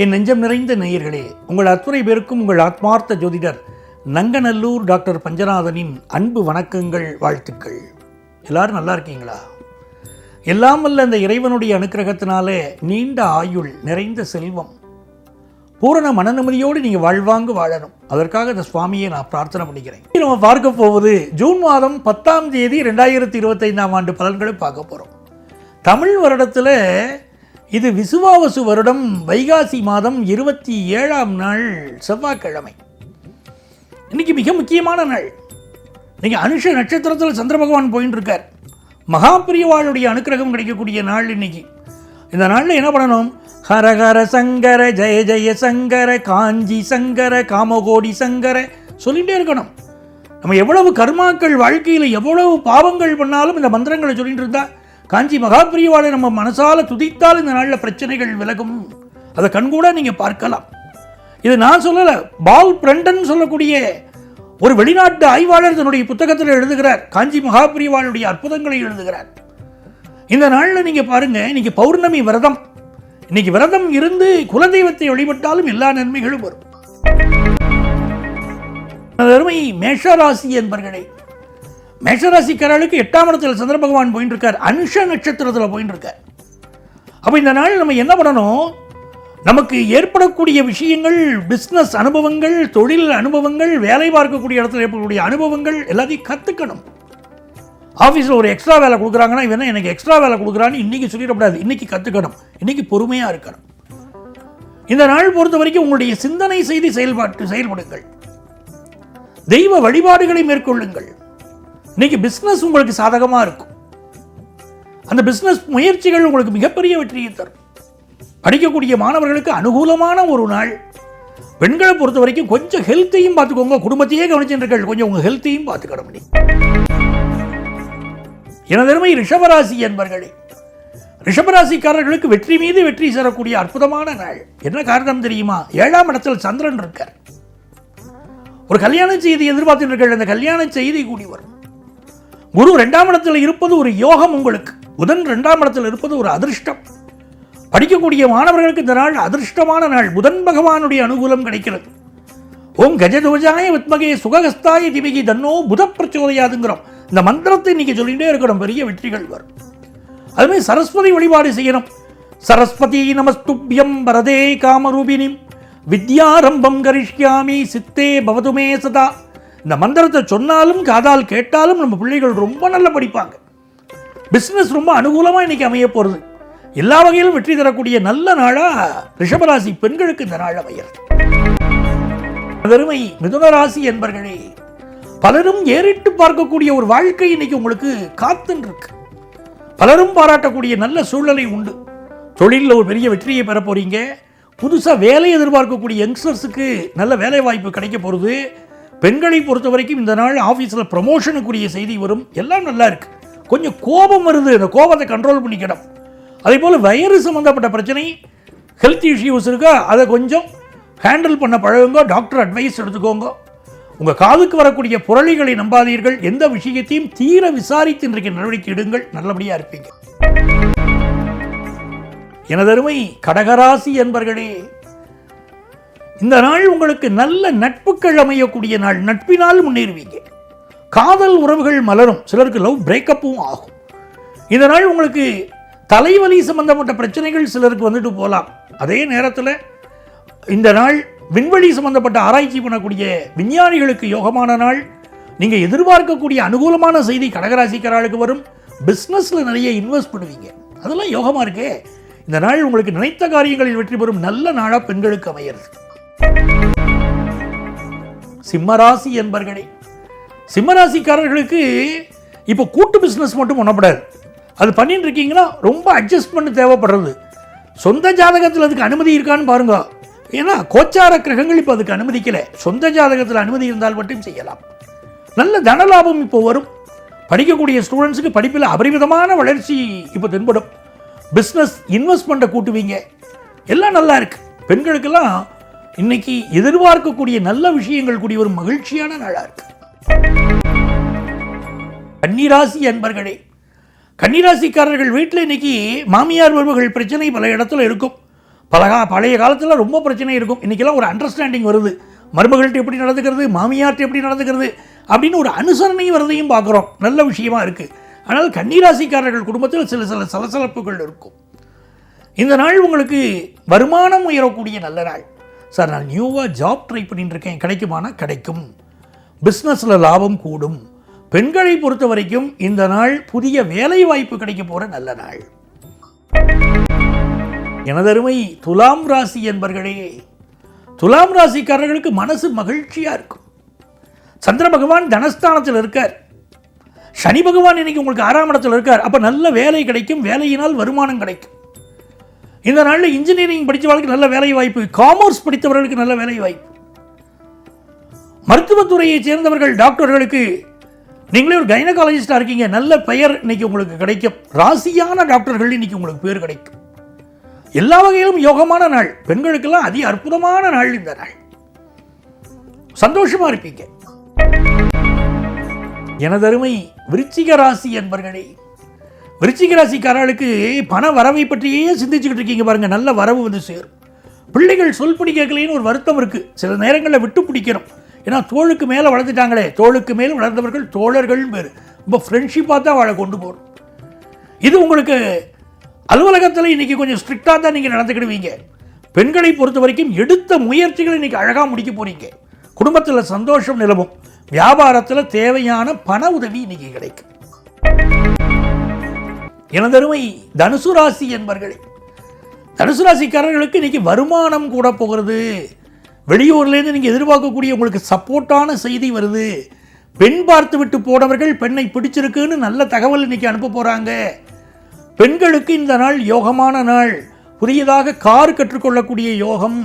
என் நெஞ்சம் நிறைந்த நேயர்களே உங்கள் அத்துறை பேருக்கும் உங்கள் ஆத்மார்த்த ஜோதிடர் நங்கநல்லூர் டாக்டர் பஞ்சநாதனின் அன்பு வணக்கங்கள் வாழ்த்துக்கள். எல்லாரும் நல்லா இருக்கீங்களா? எல்லாம் வல்ல அந்த இறைவனுடைய அனுக்கிரகத்தினாலே நீண்ட ஆயுள் நிறைந்த செல்வம். பூரண மனநிம்மதியோடு நீங்கள் வாழ்வாங்கு வாழணும். அதற்காக இந்த சுவாமியை நான் பிரார்த்தனை பண்ணிக்கிறேன். நம்ம பார்க்க போவது ஜூன் மாதம் பத்தாம் தேதி ரெண்டாயிரத்தி இருபத்தைந்தாம் ஆண்டு பலன்களை பார்க்க போகிறோம் தமிழ் வருடத்தில் இது விசுவாவசு வருடம் வைகாசி மாதம் இருபத்தி ஏழாம் நாள் செவ்வாய்க்கிழமை. இன்னைக்கு மிக முக்கியமான நாள். இன்னைக்கு அனுஷ நட்சத்திரத்தில் சந்திர பகவான் போயின்னு இருக்கார் மகாபிரியவாளுடைய அனுக்கிரகம் கிடைக்கக்கூடிய நாள் இன்னைக்கு. இந்த நாளில் என்ன பண்ணணும்? ஹரஹர சங்கர ஜெய ஜெய சங்கர காஞ்சி சங்கர காமகோடி சங்கர சொல்லிகிட்டே இருக்கணும். நம்ம எவ்வளவு கர்மாக்கள் வாழ்க்கையில் எவ்வளவு பாவங்கள் பண்ணாலும் இந்த மந்திரங்களை சொல்லிட்டு இருந்தால் காஞ்சி மகாபிரியவாளை நம்ம மனசால துதித்தால் இந்த நாளில் பிரச்சனைகள் விலகும். அதை கண்கூட நீங்கள் பார்க்கலாம். இது நான் சொல்லலை பால் பிரண்டன் சொல்லக்கூடிய ஒரு வெளிநாட்டு ஆய்வாளர் தன்னுடைய புத்தகத்தில் எழுதுகிறார். காஞ்சி மகாபிரிவாளுடைய அற்புதங்களை எழுதுகிறார். இந்த நாளில் நீங்கள் பாருங்க இன்னைக்கு பௌர்ணமி விரதம். இன்னைக்கு விரதம் இருந்து குலதெய்வத்தை வழிபட்டாலும் எல்லா நன்மைகளும் வரும். அருமை மேஷராசி என்பர்களே மேஷராசிக்காரர்களுக்கு எட்டாம் இடத்துல சந்திர பகவான் போயின்னு இருக்கார் அனுஷ நட்சத்திரத்தில் போயின்னு இருக்கார் அப்போ இந்த நாள் நம்ம என்ன பண்ணணும்? நமக்கு ஏற்படக்கூடிய விஷயங்கள் பிஸ்னஸ் அனுபவங்கள் தொழில் அனுபவங்கள் வேலை பார்க்கக்கூடிய இடத்துல ஏற்படக்கூடிய அனுபவங்கள் எல்லாத்தையும் கற்றுக்கணும் ஆஃபீஸில் ஒரு எக்ஸ்ட்ரா வேலை கொடுக்குறாங்கன்னா இவன் எனக்கு எக்ஸ்ட்ரா வேலை கொடுக்குறான்னு இன்றைக்கி சொல்லிடக்கூடாது. இன்றைக்கி கற்றுக்கணும் இன்றைக்கி பொறுமையாக இருக்கணும். இந்த நாள் பொறுத்த வரைக்கும் உங்களுடைய சிந்தனை செய்து செயல்பாட்டு செயல்படுங்கள். தெய்வ வழிபாடுகளை மேற்கொள்ளுங்கள். இன்னைக்கு பிஸ்னஸ் உங்களுக்கு சாதகமாக இருக்கும். அந்த பிஸ்னஸ் முயற்சிகள் உங்களுக்கு மிகப்பெரிய வெற்றியை தரும். படிக்கக்கூடிய மாணவர்களுக்கு அனுகூலமான ஒரு நாள். பெண்களை பொறுத்த வரைக்கும் கொஞ்சம் ஹெல்த்தையும் பார்த்துக்கோங்க. குடும்பத்தையே கவனிச்சுருக்கள் கொஞ்சம் உங்கள் ஹெல்த்தையும் பார்த்துக்கணும் நீ எனதருமை ரிஷபராசி என்பர்களே ரிஷபராசிக்காரர்களுக்கு வெற்றி மீது வெற்றி சேரக்கூடிய அற்புதமான நாள். என்ன காரணம் தெரியுமா? ஏழாம் இடத்தில் சந்திரன் இருக்கார். ஒரு கல்யாண செய்தி எதிர்பார்த்துட்டு அந்த கல்யாண செய்தி கூடி வரும். குரு ரெண்டாம் இடத்தில் இருப்பது ஒரு யோகம் உங்களுக்கு. புதன் ரெண்டாம் இடத்தில் இருப்பது ஒரு அதிர்ஷ்டம். படிக்கக்கூடிய மாணவர்களுக்கு இந்த நாள் அதிர்ஷ்டமான நாள். புதன் பகவானுடைய அனுகூலம் கிடைக்கிறது. ஓம் கஜதோஜாய வித்மகே சுககஸ்தாய திமிகி தன்னோ புத பிரச்சோதையாதுங்கிறோம் இந்த மந்திரத்தை இன்னைக்கு சொல்லிகிட்டே இருக்கணும். பெரிய வெற்றிகள் வரும். அதுமாதிரி சரஸ்வதி வழிபாடு செய்யணும். சரஸ்வதி நமஸ்துப்யம் வரதே காமரூபினி வித்யாரம்பம் கரிஷ்யாமி சித்தே பவதுமே சதா. இந்த மந்திரத்தை சொன்னாலும் காதால் கேட்டாலும் நம்ம பிள்ளைகள் ரொம்ப நல்லா படிப்பாங்க. பிஸ்னஸ் ரொம்ப அனுகூலமாக இன்னைக்கு அமைய போகிறது எல்லா வகையிலும் வெற்றி தரக்கூடிய நல்ல நாளாக ரிஷபராசி பெண்களுக்கு இந்த நாள் அமைகிறது அருமை மிதுனராசி என்பர்களே பலரும் ஏறிட்டு பார்க்கக்கூடிய ஒரு வாழ்க்கை இன்னைக்கு உங்களுக்கு காத்துன்னு இருக்கு பலரும் பாராட்டக்கூடிய நல்ல சூழ்நிலை உண்டு. தொழிலில் ஒரு பெரிய வெற்றியை பெற போறீங்க. புதுசாக வேலை எதிர்பார்க்கக்கூடிய யங்ஸ்டர்ஸுக்கு நல்ல வேலை வாய்ப்பு கிடைக்க போகிறது பெண்களை பொறுத்த வரைக்கும் இந்த நாள் ஆஃபீஸில் ப்ரமோஷனுக்குரிய செய்தி வரும். எல்லாம் நல்லா இருக்குது கொஞ்சம் கோபம் வருது. அந்த கோபத்தை கண்ட்ரோல் பண்ணிக்கணும். அதே போல் வயிறு சம்மந்தப்பட்ட பிரச்சனை ஹெல்த் இஷ்யூஸ் இருக்கா? அதை கொஞ்சம் ஹேண்டில் பண்ண பழகுங்க. டாக்டர் அட்வைஸ் எடுத்துக்கோங்க. உங்கள் காதுக்கு வரக்கூடிய புரளிகளை நம்பாதீர்கள். எந்த விஷயத்தையும் தீர விசாரித்து இன்றைக்கு நடவடிக்கை எடுங்கள். நல்லபடியாக இருப்பீங்க. எனதருமை கடகராசி என்பர்களே இந்த நாள் உங்களுக்கு நல்ல நட்புகள் அமையக்கூடிய நாள். நட்பினால் முன்னேறுவீங்க. காதல் உறவுகள் மலரும். சிலருக்கு லவ் பிரேக்கப்பும் ஆகும். இந்த நாள் உங்களுக்கு தலைவலி சம்பந்தப்பட்ட பிரச்சனைகள் சிலருக்கு வந்துட்டு போகலாம். அதே நேரத்தில் இந்த நாள் விண்வெளி சம்பந்தப்பட்ட ஆராய்ச்சி பண்ணக்கூடிய விஞ்ஞானிகளுக்கு யோகமான நாள். நீங்கள் எதிர்பார்க்கக்கூடிய அனுகூலமான செய்தி கடகராசிக்காரர்களுக்கு வரும். பிஸ்னஸில் நிறைய இன்வெஸ்ட் பண்ணுவீங்க. அதெல்லாம் யோகமாக இருக்கே. இந்த நாள் உங்களுக்கு நினைத்த காரியங்களில் வெற்றி பெறும் நல்ல நாளாக பெண்களுக்கு அமையிறது. சிம்மராசி என்பர்களே. சிம்மராசிக்காரர்களுக்கு இப்போ கூட்டு பிஸ்னஸ் மட்டும் பண்ணப்படாது. அது பண்ணிட்டு இருக்கீங்கன்னா ரொம்ப அட்ஜஸ்ட்மெண்ட் தேவைப்படுறது. சொந்த ஜாதகத்தில் அதுக்கு அனுமதி இருக்கான்னு பாருங்க. ஏன்னா கோச்சார கிரகங்கள் இப்போ அதுக்கு அனுமதிக்கலை. சொந்த ஜாதகத்தில் அனுமதி இருந்தால் மட்டும் செய்யலாம். நல்ல தனலாபம் இப்போ வரும். படிக்கக்கூடிய ஸ்டூடெண்ட்ஸுக்கு படிப்பில் அபரிமிதமான வளர்ச்சி இப்போ தென்படும். பிஸ்னஸ் இன்வெஸ்ட்மெண்ட்டை கூட்டுவீங்க. எல்லாம் நல்லா இருக்குது பெண்களுக்கெல்லாம் இன்னைக்கு எதிர்பார்க்கக்கூடிய நல்ல விஷயங்கள் கூடிய ஒரு மகிழ்ச்சியான நாளாக இருக்கு. கன்னிராசி அன்பர்களே கன்னிராசிக்காரர்கள் வீட்டில் இன்னைக்கு மாமியார் உறவுகள் பிரச்சனை பல இடத்துல இருக்கும். பல பழைய காலத்தில் ரொம்ப பிரச்சனை இருக்கும். இன்றைக்கெல்லாம் ஒரு அண்டர்ஸ்டாண்டிங் வருது. மருமகள்கிட்ட எப்படி நடந்துக்கிறது மாமியார்கிட்ட எப்படி நடந்துக்கிறது அப்படின்னு ஒரு அனுசரணை வரதையும் பார்க்குறோம். நல்ல விஷயமா இருக்குது ஆனால் கன்னிராசிக்காரர்கள் குடும்பத்தில் சில சில சலசலப்புகள் இருக்கும். இந்த நாள் உங்களுக்கு வருமானம் உயரக்கூடிய நல்ல நாள். சார் நான் நியூவாக ஜாப் ட்ரை பண்ணிட்டுருக்கேன். கிடைக்குமானா? கிடைக்கும். பிஸ்னஸில் லாபம் கூடும். பெண்களை பொறுத்த வரைக்கும் இந்த நாள் புதிய வேலை வாய்ப்பு கிடைக்க போகிற நல்ல நாள். எனதருமை துலாம் ராசி என்பர்களே துலாம் ராசிக்காரர்களுக்கு மனசு மகிழ்ச்சியாக இருக்கும். சந்திர பகவான் தனஸ்தானத்தில் இருக்கார். சனி பகவான் இன்னைக்கு உங்களுக்கு ஆறாம் இடத்தில் இருக்கார். அப்போ நல்ல வேலை கிடைக்கும். வேலையினால் வருமானம் கிடைக்கும். இந்த நாளில் இன்ஜினியரிங் படித்தவர்களுக்கு நல்ல வேலை வாய்ப்பு காமர்ஸ் படித்தவர்களுக்கு நல்ல வேலை வாய்ப்பு. மருத்துவத்துறையைச் சேர்ந்தவர்கள் டாக்டர்களுக்கு நீங்களே ஒரு கைனகாலஜிஸ்டாக இருக்கீங்க நல்ல பெயர் இன்னைக்கு உங்களுக்கு கிடைக்கும். ராசியான டாக்டர்கள் இன்னைக்கு உங்களுக்கு பேர் கிடைக்கும். எல்லா வகையிலும் யோகமான நாள். பெண்களுக்கெல்லாம் அதி அற்புதமான நாள் இந்த நாள். சந்தோஷமா இருப்பீங்க. எனதருமை விருச்சிக ராசி என்பர்களே விருச்சிக ராசிக்காரர்களுக்கு பண வரவை பற்றியே சிந்திச்சுக்கிட்டு இருக்கீங்க பாருங்க. நல்ல வரவு வந்து சேரும். பிள்ளைகள் சொல்படி கேட்கலைன்னு ஒரு வருத்தம் இருக்கு. சில நேரங்களில் விட்டு பிடிக்கணும் ஏன்னா தோளுக்கு மேலே வளர்ந்துட்டாங்களே. தோளுக்கு மேலே வளர்ந்தவர்கள் தோழர்கள் பேர் ரொம்ப ஃப்ரெண்ட்ஷிப்பாக தான் வாழ கொண்டு போகணும் இது உங்களுக்கு அலுவலகத்தில் இன்னைக்கு கொஞ்சம் ஸ்ட்ரிக்டாக தான் நீங்கள் நடந்துக்கிடுவீங்க. பெண்களை பொறுத்த வரைக்கும் எடுத்த முயற்சிகளை இன்னைக்கு அழகாக முடிக்க போறீங்க. குடும்பத்தில் சந்தோஷம் நிலவும். வியாபாரத்தில் தேவையான பண உதவி இன்னைக்கு கிடைக்கும். எனதருமை தனுசு ராசி என்பர்களே தனுசு ராசிக்காரர்களுக்கு வருமானம் கூட போகிறது. வெளியூர்லேருந்து நீங்கள் எதிர்பார்க்கக்கூடிய உங்களுக்கு சப்போர்ட்டான செய்தி வருது. பெண் பார்த்து விட்டு போனவர்கள் பெண்ணை பிடிச்சிருக்குன்னு நல்ல தகவல் இன்றைக்கி அனுப்ப போகிறாங்க பெண்களுக்கு இந்த நாள் யோகமான நாள். புதியதாக கார் கற்றுக்கொள்ளக்கூடிய யோகம்.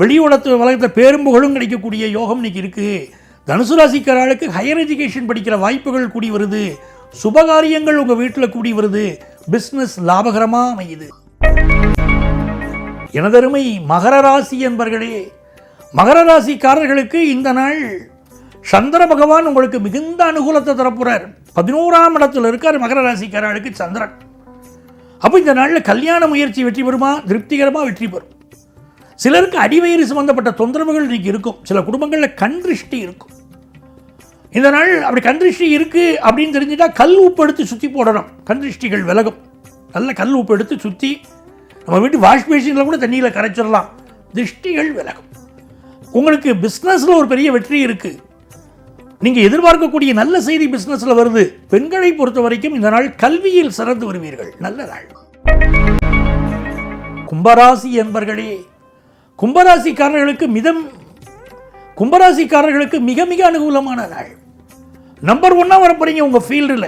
வெளியுலகத்து வளர்த்த பேரும்புகளும் கிடைக்கக்கூடிய யோகம் இன்றைக்கி இருக்குது தனுசு ராசிக்காரர்களுக்கு ஹையர் எஜுகேஷன் படிக்கிற வாய்ப்புகள் கூடி வருது. சுபகாரியங்கள் உங்கள் வீட்டில் கூடி வருது. பிஸ்னஸ் லாபகரமாக அமையுது. எனதருமை மகர ராசி என்பர்களே மகர ராசிக்காரர்களுக்கு இந்த நாள் சந்திர பகவான் உங்களுக்கு மிகுந்த அனுகூலத்தை தரப்புறார். பதினோராம் இடத்துல இருக்கார் மகர ராசிக்காரர்களுக்கு சந்திரன். அப்போ இந்த நாளில் கல்யாண முயற்சி வெற்றி பெறுமா? திருப்திகரமாக வெற்றி பெறும். சிலருக்கு அடிவயிறு சம்பந்தப்பட்ட தொந்தரவுகள் இன்னைக்கு இருக்கும். சில குடும்பங்களில் கண் திருஷ்டி இருக்கும். இந்த நாள் அப்படி கந்திருஷ்டி இருக்குது அப்படின்னு தெரிஞ்சுட்டா கல் உப்பு எடுத்து சுற்றி போடணும். கந்திருஷ்டிகள் விலகும். நல்ல கல் உப்பு எடுத்து சுற்றி நம்ம வீட்டு வாஷ் பேஷனில் கூட தண்ணியில் கரைச்சிடலாம். திருஷ்டிகள் விலகும். உங்களுக்கு பிஸ்னஸில் ஒரு பெரிய வெற்றி இருக்குது நீங்கள் எதிர்பார்க்கக்கூடிய நல்ல செய்தி பிஸ்னஸில் வருது. பெண்களை பொறுத்த வரைக்கும் இந்த நாள் கல்வியில் சிறந்து வருவீர்கள். நல்ல நாள். கும்பராசி என்பர்களே கும்பராசிக்காரர்களுக்கு மிதம் கும்பராசிக்காரர்களுக்கு மிக மிக அனுகூலமான நாள் நம்பர் ஒன்னாக வரப்போறீங்க உங்கள் ஃபீல்டில்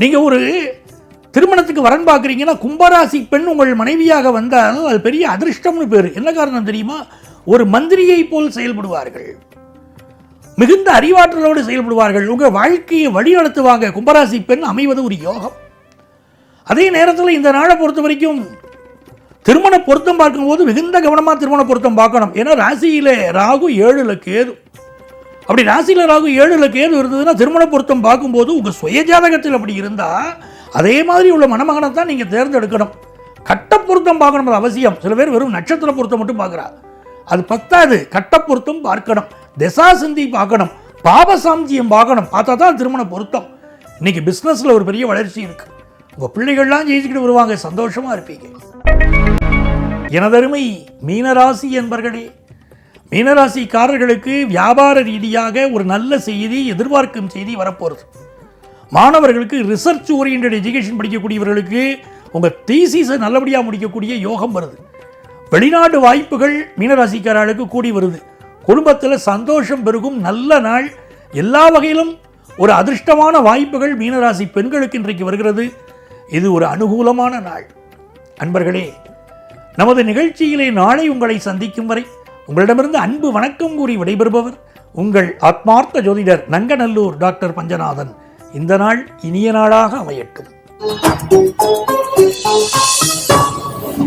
நீங்கள் ஒரு திருமணத்துக்கு வரன் பார்க்குறீங்கன்னா கும்பராசி பெண் உங்கள் மனைவியாக வந்தால் அது பெரிய அதிர்ஷ்டம்னு பேர். என்ன காரணம் தெரியுமா? ஒரு மந்திரியை போல் செயல்படுவார்கள். மிகுந்த அறிவாற்றலோடு செயல்படுவார்கள். உங்கள் வாழ்க்கையை வழிநடத்துவாங்க கும்பராசி பெண் அமைவது ஒரு யோகம். அதே நேரத்தில் இந்த நாளை பொறுத்த வரைக்கும் திருமண பொருத்தம் பார்க்கும்போது மிகுந்த கவனமாக திருமண பொருத்தம் பார்க்கணும். ஏன்னா ராசியில் ராகு ஏழில் கேது. அப்படி ராசியில் ராகு ஏழில் கேது இருந்ததுன்னா திருமண பொருத்தம் பார்க்கும்போது உங்கள் சுய ஜாதகத்தில் அப்படி இருந்தால் அதே மாதிரி உள்ள மணமகனை தான் நீங்கள் தேர்ந்தெடுக்கணும். கட்ட பொருத்தம் பார்க்கணும் அது அவசியம். சில பேர் வெறும் நட்சத்திர பொருத்தம் மட்டும் பார்க்குறா. அது பத்தாது. கட்ட பொருத்தம் பார்க்கணும். திசாசந்தி பார்க்கணும். பாபசாம்ஜியம் பார்க்கணும். பார்த்தா தான் திருமண பொருத்தம். இன்றைக்கி பிஸ்னஸில் ஒரு பெரிய வளர்ச்சி இருக்குது உங்கள் பிள்ளைகள்லாம் ஜெயிச்சுக்கிட்டு வருவாங்க. சந்தோஷமாக இருப்பீங்க. எனதருமை மீனராசி என்பர்களே மீனராசிக்காரர்களுக்கு வியாபார ரீதியாக ஒரு நல்ல செய்தி எதிர்பார்க்கும் செய்தி வரப்போகிறது மாணவர்களுக்கு ரிசர்ச் ஓரியன்ட் எஜுகேஷன் படிக்கக்கூடியவர்களுக்கு உங்கள் தீசீஸை நல்லபடியாக முடிக்கக்கூடிய யோகம் வருது. வெளிநாட்டு வாய்ப்புகள் மீனராசிக்காரர்களுக்கு கூடி வருது. குடும்பத்தில் சந்தோஷம் பெருகும் நல்ல நாள் எல்லா வகையிலும் ஒரு அதிர்ஷ்டமான வாய்ப்புகள் மீனராசி பெண்களுக்கு இன்றைக்கு வருகிறது. இது ஒரு அனுகூலமான நாள். அன்பர்களே நமது நிகழ்ச்சியிலே நாளை உங்களை சந்திக்கும் வரை உங்களிடமிருந்து அன்பு வணக்கம் கூறி விடைபெறுபவர் உங்கள் ஆத்மார்த்த ஜோதிடர் நங்கநல்லூர் டாக்டர் பஞ்சநாதன். இந்த நாள் இனிய நாளாக அமையட்டும்.